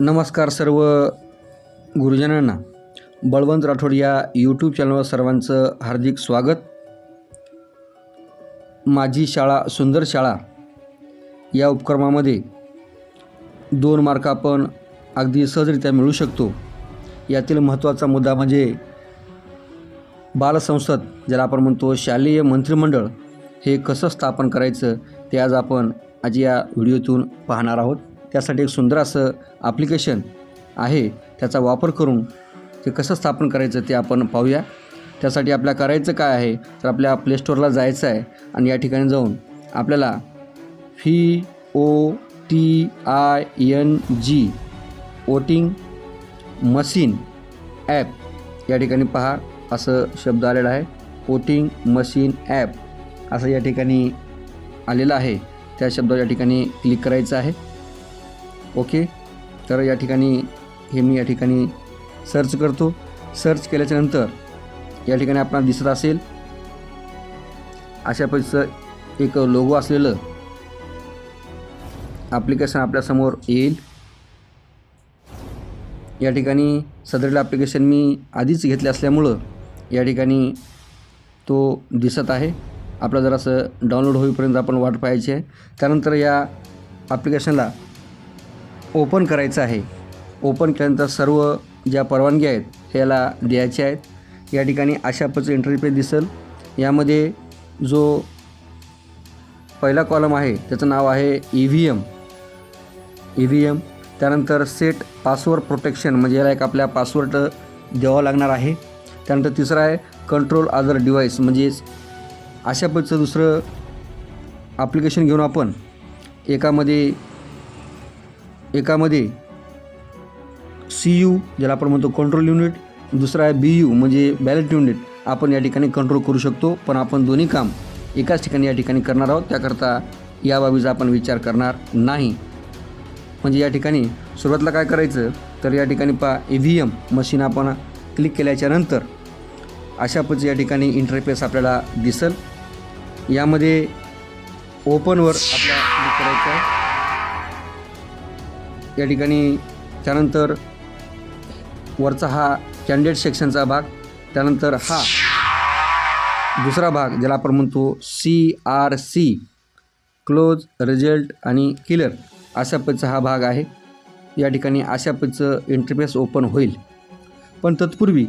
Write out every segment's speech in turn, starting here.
नमस्कार सर्व गुरुजनांना. बळवंत राठोड या यूट्यूब चॅनलवर सर्वांचं हार्दिक स्वागत. माझी शाळा सुंदर शाळा या उपक्रमामध्ये दोन मार्क आपण अगदी सहजरित्या मिळू शकतो. यातील महत्त्वाचा मुद्दा म्हणजे बालसंसद ज्याला आपण म्हणतो शालेय मंत्रिमंडळ हे कसं स्थापन करायचं ते आज आपण आज या व्हिडिओतून पाहणार आहोत. त्यासाठी एक सुंदर असं ॲप्लिकेशन आहे. त्याचा वापर करून ते कसं स्थापन करायचं ते आपण पाहूया. त्यासाठी आपल्या करायचं काय आहे? तर आपल्या प्लेस्टोरला जायचं आहे आणि या ठिकाणी जाऊन आपल्याला V O T I N G voting machine app या ठिकाणी पहा. असं शब्द आलेला आहे. वोटिंग मशीन ॲप असं या ठिकाणी आलेलं आहे. त्या शब्दावर या ठिकाणी क्लिक करायचं आहे. ओके? तर या ठिकाणी हे मी या ठिकाणी सर्च करतो. सर्च केल्याच्यानंतर या ठिकाणी आपल्याला दिसत असेल अशा पद्धतीचं एक लोगो असलेलं ॲप्लिकेशन आपल्यासमोर येईल. या ठिकाणी सदरेलं ॲप्लिकेशन मी आधीच घेतले असल्यामुळं या ठिकाणी तो दिसत आहे. आपलं जरासं डाउनलोड होईपर्यंत आपण वाट पाहायची आहे. त्यानंतर या ॲप्लिकेशनला ओपन करायचं आहे. ओपन केल्यानंतर सर्व ज्या परवानगी आहेत याला द्यायच्या आहेत. या ठिकाणी अशा पद्धतीचं इंटरफेस दिसेल. यामध्ये जो पहिला कॉलम आहे त्याचं नाव आहे E V M E V M त्यानंतर सेट पासवर्ड प्रोटेक्शन म्हणजे याला एक आपल्या पासवर्ड द्यावा लागणार आहे. त्यानंतर तिसरा आहे कंट्रोल अदर डिव्हाइस म्हणजेच अशा पद्धतीचं दुसरं ॲप्लिकेशन घेऊन आपण एकामध्ये एकामध्ये सी यू ज्याला आपण म्हणतो कंट्रोल युनिट दुसरा आहे बी यू म्हणजे बॅलेट युनिट आपण या ठिकाणी कंट्रोल करू शकतो पण आपण दोन्ही काम एकाच ठिकाणी या ठिकाणी करणार आहोत. त्याकरता या बाबीचा आपण विचार करणार नाही. म्हणजे या ठिकाणी सुरुवातीला काय करायचं तर या ठिकाणी पा ई व्ही एम मशीन आपण क्लिक केल्याच्यानंतर अशा पद्धती या ठिकाणी इंटरफेस आपल्याला दिसल. यामध्ये ओपनवर आपल्याला क्लिक करायचं आहे. या ठिकाणी त्यानंतर वरचा हा कॅन्डिडेट सेक्शनचा भाग त्यानंतर हा दुसरा भाग ज्याला आपण म्हणतो C R C close result आणि किलर अशा पद्धतीचा हा भाग आहे. या ठिकाणी अशा पद्धतीचं इंटरफेस ओपन होईल. पण तत्पूर्वी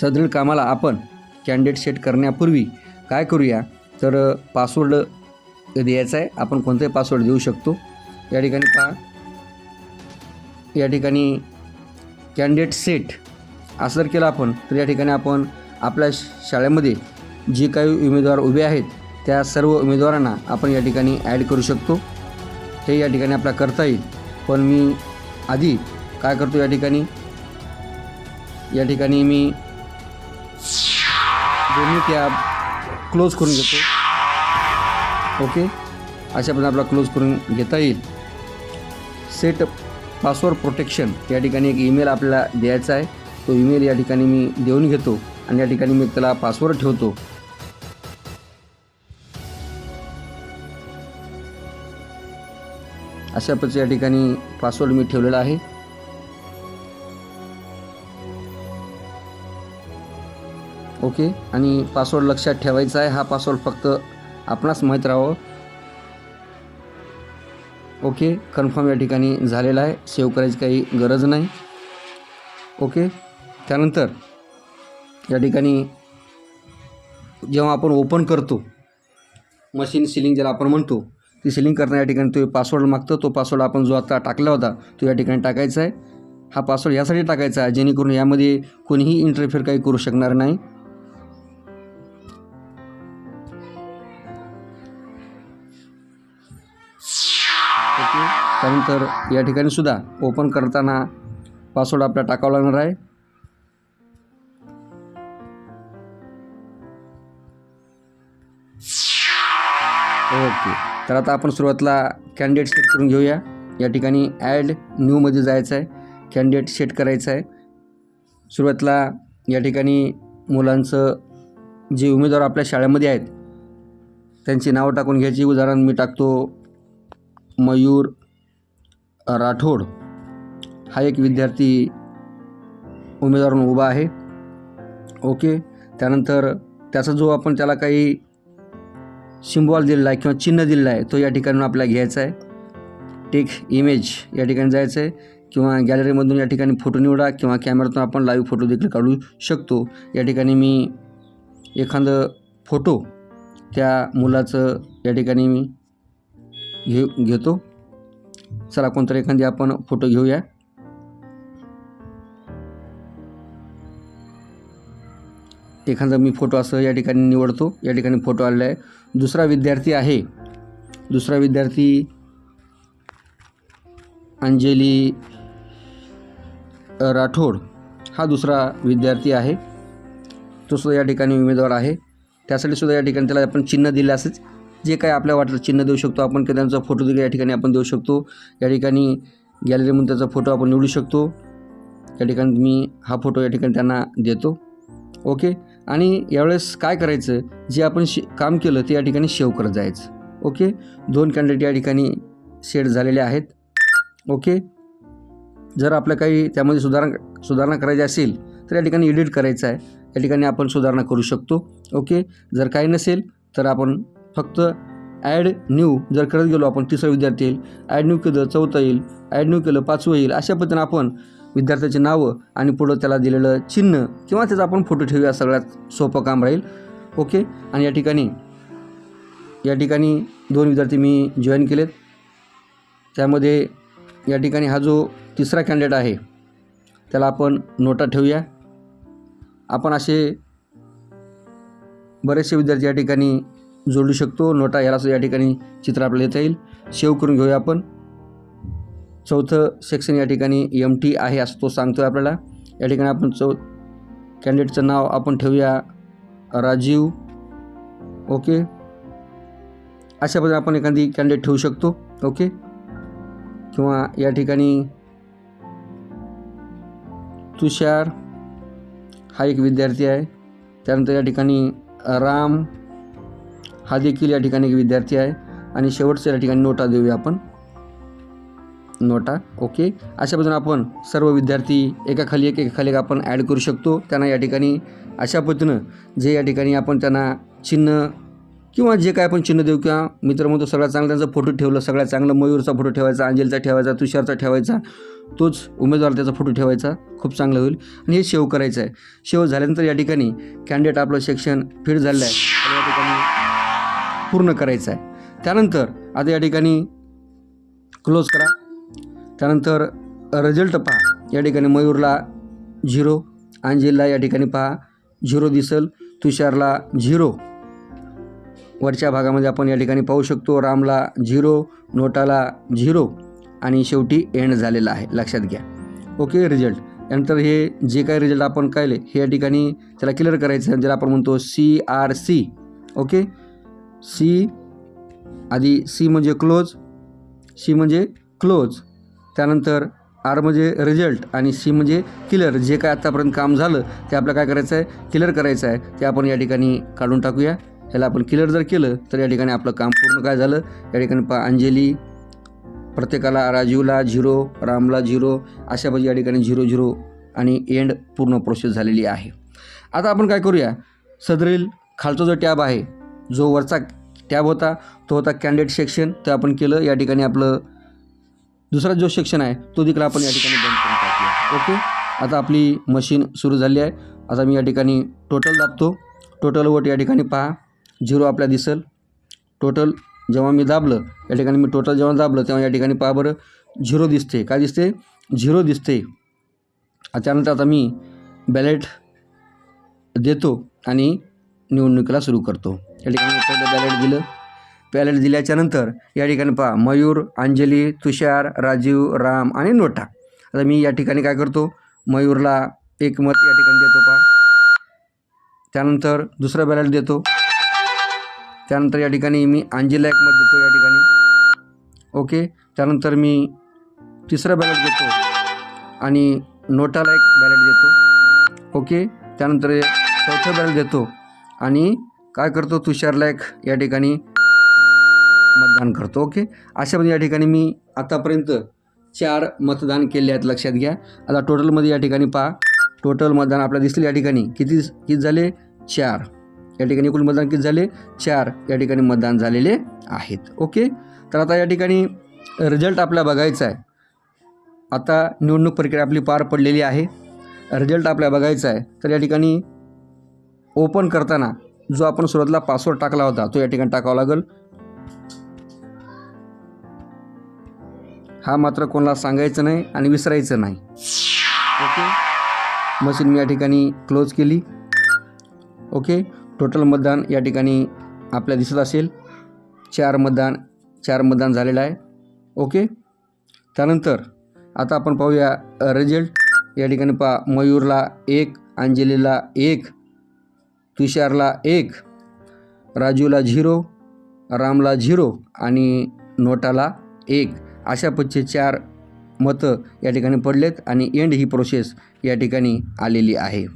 सदरील कामाला आपण कॅन्डिडेट सेट करण्यापूर्वी काय करूया? तर पासवर्ड द्यायचा आहे. आपण कोणताही पासवर्ड देऊ शकतो. या ठिकाणी पहा. या ठिकाणी कॅन्डिडेट सेट असं जर केलं आपण तर या ठिकाणी आपण आपल्या शाळेमध्ये जे काही उमेदवार उभे आहेत त्या सर्व उमेदवारांना आपण या ठिकाणी ॲड करू शकतो. हे या ठिकाणी आपला करता येईल. पण मी आधी काय करतो या ठिकाणी? या ठिकाणी मी दोन्ही टॅब क्लोज करून घेतो. ओके अशा पद्धतीने आपला क्लोज करून घेता येईल. सेट पासवर्ड प्रोटेक्शन या ठिकाणी एक ईमेल आपल्याला द्यायचा आहे. तो ईमेल या ठिकाणी मी देऊन घेतो आणि या ठिकाणी मी त्याला पासवर्ड ठेवतो. अशा प्रकारे या ठिकाणी पासवर्ड मी ठेवलेला आहे. ओके. आणि पासवर्ड लक्षात ठेवायचा आहे. हा पासवर्ड फक्त आपणास माहीत राहावं. ओके? कन्फर्म या ठिकाणी झालेला आहे. सेव्ह करायची काही गरज नाही. ओके? त्यानंतर या ठिकाणी जेव्हा आपण ओपन करतो मशीन सिलिंग ज्याला आपण म्हणतो ती सिलिंग करताना या ठिकाणी तो पासवर्ड मागतो. तो पासवर्ड आपण जो आता टाकला होता तो या ठिकाणी टाकायचा आहे. हा पासवर्ड यासाठी टाकायचा आहे जेणेकरून यामध्ये कोणीही इंटरफेअर काही करू शकणार नाही. त्यानंतर या ठिकाणी सुद्धा ओपन करताना पासवर्ड आपल्याला टाकावा लागणार आहे. ओके. तर आता आपण सुरुवातीला कॅन्डिडेट सेट करून घेऊया. या ठिकाणी ॲड न्यूमध्ये जायचं आहे. कॅन्डिडेट सेट करायचं आहे. सुरुवातीला या ठिकाणी मुलांचं जे उमेदवार आपल्या शाळेमध्ये आहेत त्यांची नावं टाकून घ्यायची. उदाहरण मी टाकतो मयूर राठोड हा एक विद्यार्थी उमेदवार म्हणून उभा आहे. ओके त्यानंतर त्याचा जो आपण त्याला काही सिम्बॉल दिलेला आहे किंवा चिन्ह दिलेला आहे तो या ठिकाणी आपल्याला घ्यायचा आहे. टेक इमेज या ठिकाणी जायचं आहे किंवा गॅलरीमधून या ठिकाणी फोटो निवडा किंवा कॅमेऱ्यातून आपण लाईव्ह फोटो देखील काढू शकतो. या ठिकाणी मी एखादं फोटो त्या मुलाचं या ठिकाणी मी घेऊ घेतो. चला कोणतरी एखादी आपण फोटो घेऊया. एखादा मी फोटो असं या ठिकाणी निवडतो. या ठिकाणी फोटो आलेला आहे. दुसरा विद्यार्थी आहे. दुसरा विद्यार्थी अंजली राठोड. हा दुसरा विद्यार्थी आहे. तो सुद्धा या ठिकाणी उमेदवार आहे. त्यासाठी सुद्धा या ठिकाणी त्याला आपण चिन्ह दिलं असेच जे काय आपल्या वाटलं चिन्ह देऊ शकतो आपण किंवा त्यांचा फोटो देखील या ठिकाणी आपण देऊ शकतो. या ठिकाणी गॅलरीमधून त्याचा फोटो आपण निवडू शकतो. या ठिकाणी मी हा फोटो या ठिकाणी त्यांना देतो. ओके आणि यावेळेस काय करायचं? जे आपण शे काम केलं ते या ठिकाणी सेव्ह करत जायचं. ओके दोन कॅन्डिडेट या ठिकाणी सेट झालेले आहेत. ओके जर आपल्या काही त्यामध्ये सुधारणा सुधारणा करायची असेल तर या ठिकाणी एडिट करायचं आहे. या ठिकाणी आपण सुधारणा करू शकतो. ओके जर काही नसेल तर आपण फक्त ॲड न्यू जर करत गेलो आपण तिसरा विद्यार्थी येईल. ॲड न्यू केलं चौथा येईल. ॲड न्यू केलं पाचवं येईल. अशा पद्धतीनं आपण विद्यार्थ्याची नावं आणि पुढं त्याला दिलेलं चिन्ह किंवा त्याचा आपण फोटो ठेवूया. सगळ्यात सोपं काम राहील. ओके? आणि या ठिकाणी या ठिकाणी दोन विद्यार्थी मी जॉईन केलेत. त्यामध्ये या ठिकाणी हा जो तिसरा कॅन्डिडेट आहे त्याला आपण नोटा ठेवूया. आपण असे बरेचसे विद्यार्थी या ठिकाणी जोडू शकतो. नोटा याला या ठिकाणी चित्र आपल्याला येता येईल. सेव्ह करून घेऊया आपण. चौथं सेक्शन या ठिकाणी एम टी आहे असं तो सांगतो आहे आपल्याला. या ठिकाणी आपण चौ कॅन्डिडेटचं नाव आपण ठेवूया. राजीव. ओके. अशा पद्धतीने आपण एखादी कॅन्डिडेट ठेवू शकतो. ओके. किंवा या ठिकाणी तुषार हा एक विद्यार्थी आहे. त्यानंतर या ठिकाणी राम. हा देखील या ठिकाणी एक विद्यार्थी आहे. आणि शेवटचं या ठिकाणी नोटा देऊया आपण. नोटा ओके. अशा पद्धतीने आपण सर्व विद्यार्थी एकाखाली एक एकाखाली एक आपण ॲड करू शकतो. त्यांना या ठिकाणी अशा पद्धतीनं जे या ठिकाणी आपण त्यांना चिन्ह किंवा जे काय आपण चिन्ह देऊ किंवा मित्र म्हणतो सगळ्यात चांगलं त्यांचा फोटो ठेवलं सगळ्यात चांगलं मयूरचा फोटो ठेवायचा अंजलचा ठेवायचा तुषारचा ठेवायचा तोच उमेदवार त्याचा फोटो ठेवायचा. खूप चांगलं होईल. आणि हे शेव करायचं आहे. शेव झाल्यानंतर या ठिकाणी कॅन्डिडेट आपलं सेक्शन फिट झालेलं आहे. या ठिकाणी पूर्ण करायचं आहे. त्यानंतर आता या ठिकाणी क्लोज करा. त्यानंतर रिझल्ट पहा. या ठिकाणी मयूरला झिरो अंजिलला या ठिकाणी पहा झिरो दिसल तुषारला झिरो वरच्या भागामध्ये आपण या ठिकाणी पाहू शकतो रामला झिरो नोटाला झिरो आणि शेवटी एंड झालेला आहे. लक्षात घ्या. ओके रिझल्ट त्यानंतर हे जे काही रिझल्ट आपण कायले हे या ठिकाणी त्याला क्लिअर करायचं आहे. ज्याला आपण म्हणतो C R C okay? C आधी सी म्हणजे क्लोज सी म्हणजे क्लोज त्यानंतर आर म्हणजे रिझल्ट आणि सी म्हणजे किलर जे काय आत्तापर्यंत काम झालं ते आपलं काय करायचं आहे? किलर करायचं आहे. ते आपण या ठिकाणी काढून टाकूया. ह्याला आपण किलर जर केलं तर या ठिकाणी आपलं काम पूर्ण काय झालं? या ठिकाणी पा अंजली प्रत्येकाला राजीवला झिरो रामला झिरो अशा पाहिजे या ठिकाणी झिरो झिरो आणि एंड पूर्ण प्रोसेस झालेली आहे. आता आपण काय करूया? सदरील खालचा जो टॅब आहे जो वरचा टॅब होता तो होता कॅन्डिडेट सेक्शन ते आपण केलं या ठिकाणी आपलं दुसरा जो सेक्शन आहे तो देखील आपण या ठिकाणी बंद करून टाकूया. ओके? आता आपली मशीन सुरू झाली आहे. आता मी या ठिकाणी टोटल दाबतो. टोटल वोट या ठिकाणी पहा. झिरो आपल्या दिसेल. टोटल जेव्हा मी दाबलं या ठिकाणी मी टोटल जेव्हा दाबलं तेव्हा या ठिकाणी पहा बरं. झिरो दिसते. काय दिसते? झिरो दिसते. त्यानंतर आता मी बॅलेट देतो आणि निवडणुकीला सुरू करतो. या ठिकाणी पहिलं बॅलेट दिलं. बॅलेट दिल्याच्यानंतर या ठिकाणी पहा मयूर अंजली तुषार राजीव राम आणि नोटा. आता मी या ठिकाणी काय करतो? मयूरला एक मत या ठिकाणी देतो पहा. त्यानंतर दुसरं बॅलेट देतो. त्यानंतर या ठिकाणी मी अंजीला एक मत देतो या ठिकाणी. ओके त्यानंतर मी तिसरं बॅलेट देतो आणि नोटाला एक बॅलेट देतो. ओके त्यानंतर चौथं बॅलेट देतो आणि काय करतो तुषार लायक या ठिकाणी? मतदान करतो ओके? अशा म्हणजे या ठिकाणी मी आतापर्यंत चार मतदान केले आहेत लक्षात घ्या. आता टोटलमध्ये या ठिकाणी पहा. टोटल मतदान आपल्याला दिसले या ठिकाणी. किती किती झाले? चार. या ठिकाणी एकूण मतदान किती झाले? चार या ठिकाणी मतदान झालेले आहेत ओके? तर आता या ठिकाणी रिझल्ट आपला बघायचा आहे. आता निवडणूक प्रक्रिया आपली पार पडलेली आहे. रिझल्ट आपल्या बघायचा आहे. तर या ठिकाणी ओपन करताना जो आपण सुरुवातीला पासवर्ड टाकला होता तो या ठिकाणी टाकावा लागेल. हा मात्र कोणाला सांगायचं नाही आणि विसरायचं नाही. ओके? मशीन मी या ठिकाणी क्लोज केली. ओके? टोटल मतदान या ठिकाणी आपल्या दिसत असेल. चार मतदान चार मतदान झालेलं आहे. ओके? त्यानंतर आता आपण पाहूया रिझल्ट या ठिकाणी पहा मयूरला एक अंजलीला एक. तुषारला एक राजूला झिरो रामला झिरो आणि नोटाला एक. अशा पद्धतीचे चार मतं या ठिकाणी पडलेत आणि एंड ही प्रोसेस या ठिकाणी आलेली आहे.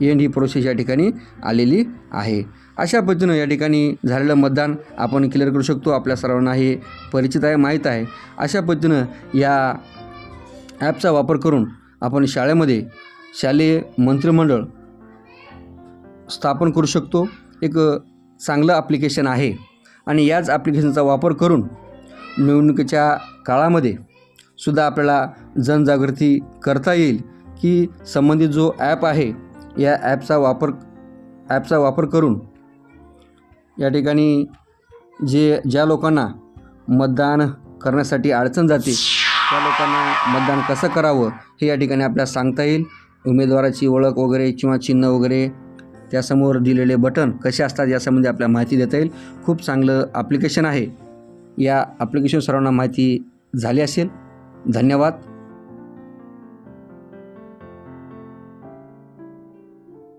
एंड ही प्रोसेस या ठिकाणी आलेली आहे. अशा पद्धतीनं या ठिकाणी झालेलं मतदान आपण क्लिअर करू शकतो. आपल्या सर्वांना हे परिचित आहे माहीत आहे. अशा पद्धतीनं या ॲपचा वापर करून आपण शाळेमध्ये शालेय मंत्रिमंडळ स्थापन करू शकतो. एक चांगलं ॲप्लिकेशन आहे. आणि याच ॲप्लिकेशनचा वापर करून निवडणुकीच्या काळामध्ये सुद्धा आपल्याला जनजागृती करता येईल की संबंधित जो ॲप आहे या ॲपचा वापर ॲपचा वापर करून या ठिकाणी जे ज्या लोकांना मतदान करण्यासाठी अडचण जाते त्या लोकांना मतदान कसं करावं हे या ठिकाणी आपल्याला सांगता येईल. उमेदवाराची ओळख वगैरे किंवा चिन्ह वगैरे त्यासमोर दिलेले बटन कसे असतात यासंबंधी आपल्याला माहिती देता येईल. खूप चांगलं ॲप्लिकेशन आहे. या ॲप्लिकेशन सर्वांना माहिती झाली असेल. धन्यवाद.